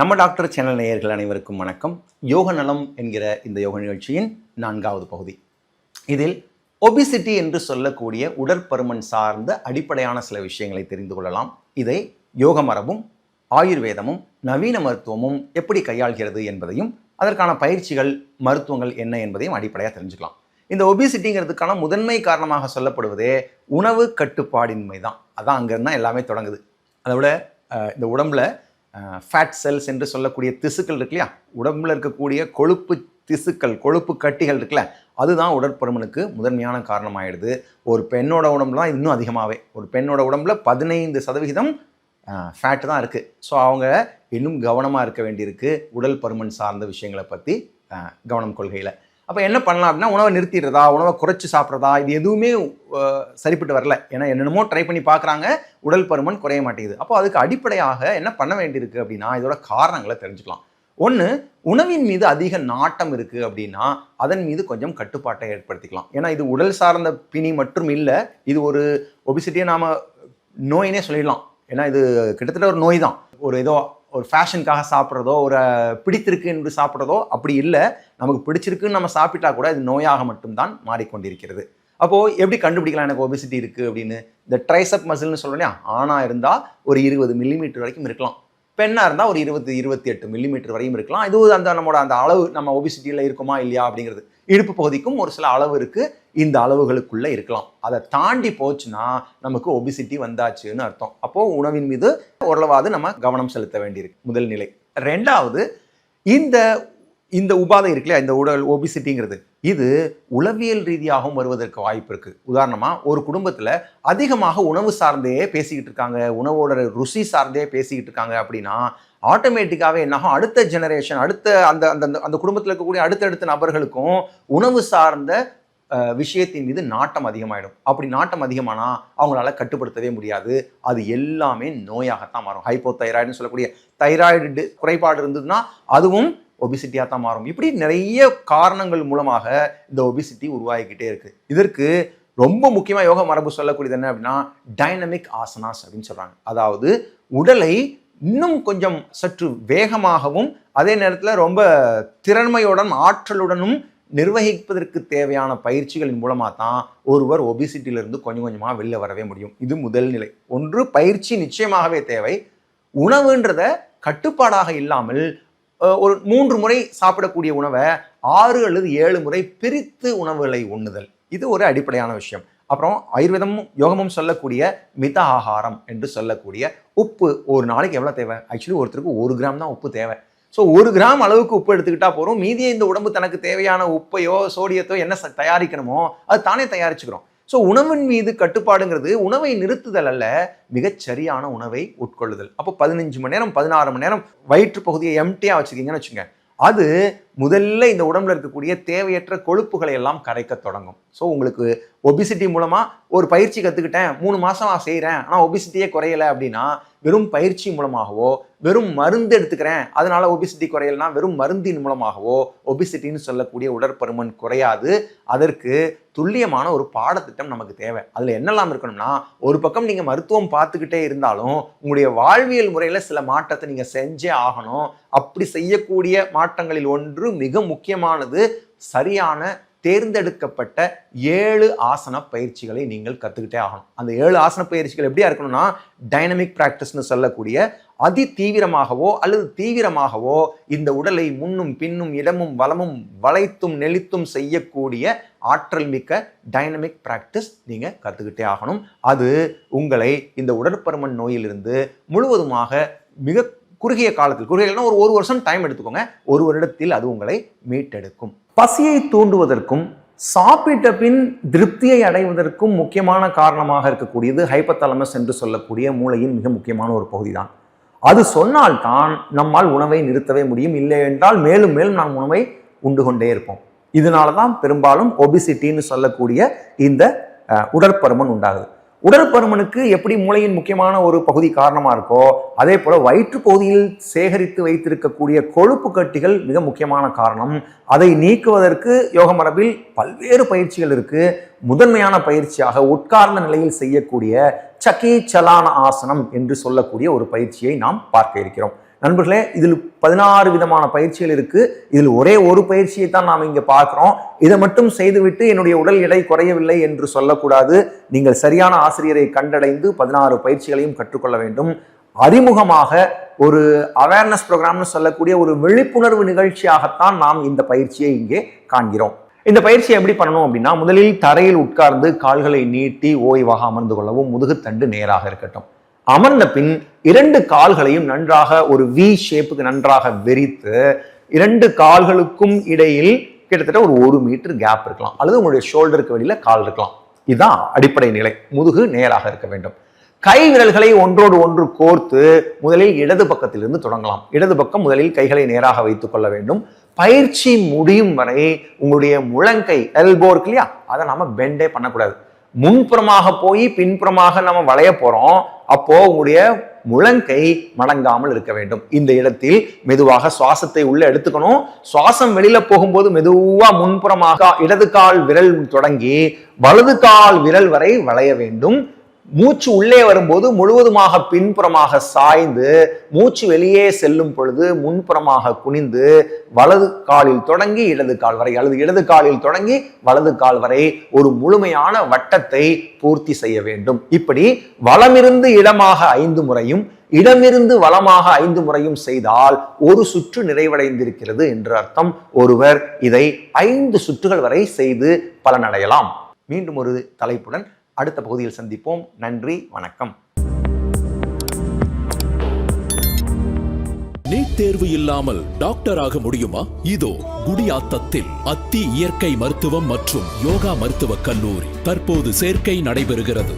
நம்ம doctor channel நேயர்கள் அனைவருக்கும் வணக்கம். யோக நலம் என்கிற இந்த யோக நிகழ்ச்சியின் நான்காவது பகுதி. இதில் ஒபிசிட்டி என்று சொல்லக்கூடிய உடற்பருமன் சார்ந்த அடிப்படையான சில விஷயங்களை தெரிந்து கொள்ளலாம். இதை யோக மரபும் ஆயுர்வேதமும் நவீன மருத்துவமும் எப்படி கையாள்கிறது என்பதையும் அதற்கான பயிற்சிகள் மருத்துவங்கள் என்ன என்பதையும் அடிப்படையாக தெரிஞ்சுக்கலாம். இந்த ஒபிசிட்டிங்கிறதுக்கான முதன்மை காரணமாக சொல்லப்படுவதே உணவு கட்டுப்பாடின்மை தான் அதான் அங்கேருந்து தான் எல்லாமே தொடங்குது. அதை விட இந்த உடம்புல ஃபேட் செல்ஸ் என்று சொல்லக்கூடிய திசுக்கள் இருக்கு இல்லையா? உடம்புல இருக்கக்கூடிய கொழுப்பு திசுக்கள் கொழுப்பு கட்டிகள் இருக்குல்ல அதுதான் உடற்பருமனுக்கு முதன்மையான காரணமாயிடுது. ஒரு பெண்ணோட உடம்புலாம் இன்னும் அதிகமாகவே ஒரு பெண்ணோட உடம்புல பதினைந்து சதவிகிதம் ஃபேட் தான் இருக்குது ஸோ அவங்க இன்னும் கவனமாக இருக்க வேண்டியிருக்கு உடல் பருமன் சார்ந்த விஷயங்களை பற்றி கவனம் கொள்கையில். அப்போ என்ன பண்ணலாம் அப்படின்னா உணவை நிறுத்திடுறதா உணவை குறைச்சி சாப்பிட்றதா இது எதுவுமே சரிப்பட்டு வரல. ஏன்னா என்னென்னமோ ட்ரை பண்ணி பார்க்குறாங்க உடல் பருமன் குறைய மாட்டேங்குது. அப்போ அதுக்கு அடிப்படையாக என்ன பண்ண வேண்டியிருக்கு அப்படின்னா இதோட காரணங்களை தெரிஞ்சுக்கலாம். ஒன்று உணவின் மீது அதிக நாட்டம் இருக்குது அப்படின்னா அதன் மீது கொஞ்சம் கட்டுப்பாட்டை ஏற்படுத்திக்கலாம். ஏன்னா இது உடல் சார்ந்த பிணி மட்டும் இல்லை இது ஒரு ஒபிசிட்டியை நாம் நோயினே சொல்லிடலாம். ஏன்னா இது கிட்டத்தட்ட ஒரு நோய் தான். ஒரு ஏதோ ஒரு ஃபேஷனுக்காக சாப்பிட்றதோ ஒரு பிடித்திருக்கு என்று சாப்பிட்றதோ அப்படி இல்லை. நமக்கு பிடிச்சிருக்குன்னு நம்ம சாப்பிட்டா கூட இது நோயாக மட்டும்தான் மாறிக்கொண்டிருக்கிறது. அப்போது எப்படி கண்டுபிடிக்கலாம் எனக்கு ஒபிசிட்டி இருக்குது அப்படின்னு? இந்த ட்ரைசப் மசில்னு சொல்லணும் ஆணாக இருந்தால் ஒரு இருபது மில்லிமீட்டர் வரைக்கும் இருக்கலாம். பெண்ணாக இருந்தால் ஒரு இருபது இருபத்தி எட்டு மில்லிமீட்டர் வரையும் இருக்கலாம். இது அந்த நம்மளோட அந்த அளவு நம்ம ஒபிசிட்டியில் இருக்குமா இல்லையா அப்படிங்கிறது. இடுப்பு பகுதிக்கும் ஒரு சில அளவு இருக்குது இந்த அளவுகளுக்குள்ளே இருக்கலாம். அதை தாண்டி போச்சுன்னா நமக்கு ஒபிசிட்டி வந்தாச்சுன்னு அர்த்தம். அப்போது உணவின் மீது ஓரளவாவது நம்ம கவனம் செலுத்த வேண்டியிருக்கு. முதல் நிலை. ரெண்டாவது இந்த இந்த உபாதை இருக்குல்லையா இந்த உடல் ஒபிசிட்டிங்கிறது இது உளவியல் ரீதியாகவும் வருவதற்கு வாய்ப்பு இருக்குது உதாரணமாக ஒரு குடும்பத்தில் அதிகமாக உணவு சார்ந்தே பேசிக்கிட்டு இருக்காங்க. உணவோட ருசி சார்ந்தே பேசிக்கிட்டு இருக்காங்க அப்படின்னா ஆட்டோமேட்டிக்காகவே என்னாகும் அடுத்த ஜெனரேஷன் அடுத்த அந்த அந்த அந்த- குடும்பத்தில் இருக்கக்கூடிய அடுத்தடுத்த நபர்களுக்கும் உணவு சார்ந்த விஷயத்தின் மீது நாட்டம் அதிகமாயிடும். அப்படி நாட்டம் அதிகமானால் அவங்களால கட்டுப்படுத்தவே முடியாது. அது எல்லாமே நோயாகத்தான் மாறும். ஹைப்போ தைராய்டுன்னு சொல்லக்கூடிய தைராய்டு குறைபாடு இருந்ததுன்னா அதுவும் ஒபிசிட்டியாக தான் மாறும். இப்படி நிறைய காரணங்கள் மூலமாக இந்த ஒபிசிட்டி உருவாகிக்கிட்டே இருக்குது இதற்கு ரொம்ப முக்கியமாக யோக மரபு சொல்லக்கூடியது என்ன அப்படின்னா டைனமிக் ஆசனாஸ் அப்படின்னு சொல்கிறாங்க அதாவது உடலை இன்னும் கொஞ்சம் சற்று வேகமாகவும் அதே நேரத்தில் ரொம்ப திறன்மையுடன் ஆற்றலுடனும் நிர்வகிப்பதற்கு தேவையான பயிற்சிகளின் மூலமாக தான் ஒருவர் ஒபிசிட்டியிலிருந்து கொஞ்சம் கொஞ்சமாக வெளில வரவே முடியும். இது முதல் நிலை. ஒன்று பயிற்சி நிச்சயமாகவே தேவை. உணவுன்றத கட்டுப்பாடாக இல்லாமல் ஒரு மூன்று முறை சாப்பிடக்கூடிய உணவை ஆறு அல்லது ஏழு முறை பிரித்து உணவுகளை உண்ணுதல். இது ஒரு அடிப்படையான விஷயம். அப்புறம் ஆயுர்வேதமும் யோகமும் சொல்லக்கூடிய மித ஆகாரம் என்று சொல்லக்கூடிய உப்பு ஒரு நாளைக்கு எவ்வளோ தேவை? ஆக்சுவலி ஒருத்தருக்கு ஒரு கிராம் தான் உப்பு தேவை. ஸோ ஒரு கிராம் அளவுக்கு உப்பு எடுத்துக்கிட்டா போகிறோம் மீதியை இந்த உடம்பு தனக்கு தேவையான உப்பையோ சோடியத்தோ என்ன தயாரிக்கணுமோ அது தானே தயாரிச்சுக்கிறோம். ஸோ உணவின் மீது கட்டுப்பாடுங்கிறது உணவை நிறுத்துதல் அல்ல மிகச்சரியான உணவை உட்கொள்ளுதல். அப்போ பதினஞ்சு மணி நேரம் பதினாறு மணி நேரம் வயிற்று பகுதியை எம்டியாக வச்சுக்கிங்கன்னு வச்சுங்க அது முதல்ல இந்த உடம்புல இருக்கக்கூடிய தேவையற்ற கொழுப்புகளை எல்லாம் கரைக்க தொடங்கும். ஸோ உங்களுக்கு ஒபிசிட்டி மூலமாக ஒரு பயிற்சி கற்றுக்கிட்டேன் மூணு மாதம் நான் செய்கிறேன் ஆனால் ஒபிசிட்டியே குறையலை அப்படின்னா வெறும் பயிற்சி மூலமாகவோ வெறும் மருந்து எடுத்துக்கிறேன் அதனால ஒபிசிட்டி குறையலைன்னா வெறும் மருந்தின் மூலமாகவோ ஒபிசிட்டின்னு சொல்லக்கூடிய உடற்பருமன் குறையாது. அதற்கு துல்லியமான ஒரு பாடத்திட்டம் நமக்கு தேவை. அதில் என்னெல்லாம் இருக்கணும்னா ஒரு பக்கம் நீங்கள் மருத்துவம் பார்த்துக்கிட்டே இருந்தாலும் உங்களுடைய வாழ்வியல் முறையில் சில மாற்றத்தை நீங்கள் செஞ்சே ஆகணும். அப்படி செய்யக்கூடிய மாற்றங்களில் ஒன்று மிக முக்கியமானது சரியான தேர்ந்தெடுக்கப்பட்ட ஏழு ஆசன பயிற்சிகளை நீங்கள் கற்றுக்கிட்டே ஆகணும். அந்த ஏழு ஆசன பயிற்சிகள் எப்படியா இருக்கணும்னா டைனமிக் ப்ராக்டிஸ்னு சொல்லக்கூடிய அதி தீவிரமாகவோ அல்லது தீவிரமாகவோ இந்த உடலை முன்னும் பின்னும் இடமும் வளமும் வளைத்தும் நெளித்தும் செய்யக்கூடிய ஆற்றல் மிக்க டைனமிக் ப்ராக்டிஸ் நீங்கள் கற்றுக்கிட்டே ஆகணும். அது உங்களை இந்த உடற்பருமன் நோயிலிருந்து முழுவதுமாக மிக குறுகிய காலத்தில் குறுகியனா ஒரு ஒரு வருஷம் டைம் எடுத்துக்கோங்க ஒரு வருடத்தில் அது உங்களை மீட்டெடுக்கும். பசியை தூண்டுவதற்கும் சாப்பிட்ட பின் திருப்தியை அடைவதற்கும் முக்கியமான காரணமாக இருக்கக்கூடியது ஹைப்பத்தலமஸ் என்று சொல்லக்கூடிய மூளையின் மிக முக்கியமான ஒரு பகுதி தான் அது சொன்னால்தான் நம்மால் உணவை நிறுத்தவே முடியும். இல்லை என்றால் மேலும் மேலும் நாம் உணவை உண்டு கொண்டே இருப்போம். இதனால தான் பெரும்பாலும் ஒபிசிட்டின்னு சொல்லக்கூடிய இந்த உடற்பருமன் உண்டாகுது. உடற்பருமனுக்கு எப்படி மூளையின் முக்கியமான ஒரு பகுதி காரணமாக இருக்கோ அதே போல் வயிற்று பகுதியில் சேகரித்து வைத்திருக்கக்கூடிய கொழுப்பு கட்டிகள் மிக முக்கியமான காரணம். அதை நீக்குவதற்கு யோக மரபில் பல்வேறு பயிற்சிகள் இருக்கு. முதன்மையான பயிற்சியாக உட்கார்ந்த நிலையில் செய்யக்கூடிய சக்கி சலான ஆசனம் என்று சொல்லக்கூடிய ஒரு பயிற்சியை நாம் பார்க்க இருக்கிறோம். நண்பர்களே இதில் பதினாறு விதமான பயிற்சிகள் இருக்குது இதில் ஒரே ஒரு பயிற்சியை தான் நாம் இங்கே பார்க்குறோம். இதை மட்டும் செய்துவிட்டு என்னுடைய உடல் எடை குறையவில்லை என்று சொல்லக்கூடாது. நீங்கள் சரியான ஆசிரியரை கண்டடைந்து பதினாறு பயிற்சிகளையும் கற்றுக்கொள்ள வேண்டும். அறிமுகமாக ஒரு அவேர்னஸ் ப்ரோக்ராம்னு சொல்லக்கூடிய ஒரு விழிப்புணர்வு நிகழ்ச்சியாகத்தான் நாம் இந்த பயிற்சியை இங்கே காண்கிறோம். இந்த பயிற்சியை எப்படி பண்ணணும் அப்படின்னா முதலில் தரையில் உட்கார்ந்து கால்களை நீட்டி ஓய்வாக அமர்ந்து கொள்ளவும் முதுகுத்தண்டு நேராக இருக்கட்டும். அமர்ந்த பின் இரண்டு கால்களையும் நன்றாக ஒரு வி ஷேப்புக்கு நன்றாக விரித்து இரண்டு கால்களுக்கும் இடையில் கிட்டத்தட்ட ஒரு ஒரு மீட்டர் கேப் இருக்கலாம். அல்லது உங்களுடைய ஷோல்டருக்கு வெளியில கால் இருக்கலாம். இதுதான் அடிப்படை நிலை. முதுகு நேராக இருக்க வேண்டும். கை விரல்களை ஒன்றோடு ஒன்று கோர்த்து முதலில் இடது பக்கத்திலிருந்து தொடங்கலாம். இடது பக்கம் முதலில் கைகளை நேராக வைத்துக் கொள்ள வேண்டும். பயிற்சி முடியும் வரை உங்களுடைய முழங்கை எல்போ இருக்கு இல்லையா? அதை நாம பெண்டே பண்ணக்கூடாது. முன்புறமாக போய் பின்புறமாக நம்ம வளைய போறோம். அப்போ உங்களுடைய முழங்கை மடங்காமல் இருக்க வேண்டும். இந்த இடத்தில் மெதுவாக சுவாசத்தை உள்ள எடுத்துக்கணும். சுவாசம் வெளியில போகும்போது மெதுவா முன்புறமாக இடது கால் விரல் தொடங்கி வலது கால் விரல் வரை வளைய வேண்டும். மூச்சு உள்ளே வரும்போது முழுவதுமாக பின்புறமாக சாய்ந்து மூச்சு வெளியே செல்லும் பொழுது முன்புறமாக குனிந்து வலது காலில் தொடங்கி இடது கால் வரை அல்லது இடது காலில் தொடங்கி வலது கால் வரை ஒரு முழுமையான வட்டத்தை பூர்த்தி செய்ய வேண்டும். இப்படி வளமிருந்து இடமாக ஐந்து முறையும் இடமிருந்து வளமாக ஐந்து முறையும் செய்தால் ஒரு சுற்று நிறைவடைந்திருக்கிறது என்று அர்த்தம். ஒருவர் இதை ஐந்து சுற்றுகள் வரை செய்து பலனடையலாம். மீண்டும் ஒரு தலைப்புடன் அடுத்த பகுதியில் சந்திப்போம். நன்றி வணக்கம். நீட் தேர்வு இல்லாமல் டாக்டர் ஆக முடியுமா? இதோ குடியாத்தத்தில் அத்தி இயற்கை மருத்துவம் மற்றும் யோகா மருத்துவக் கல்லூரி தற்போது சேர்க்கை நடைபெறுகிறது.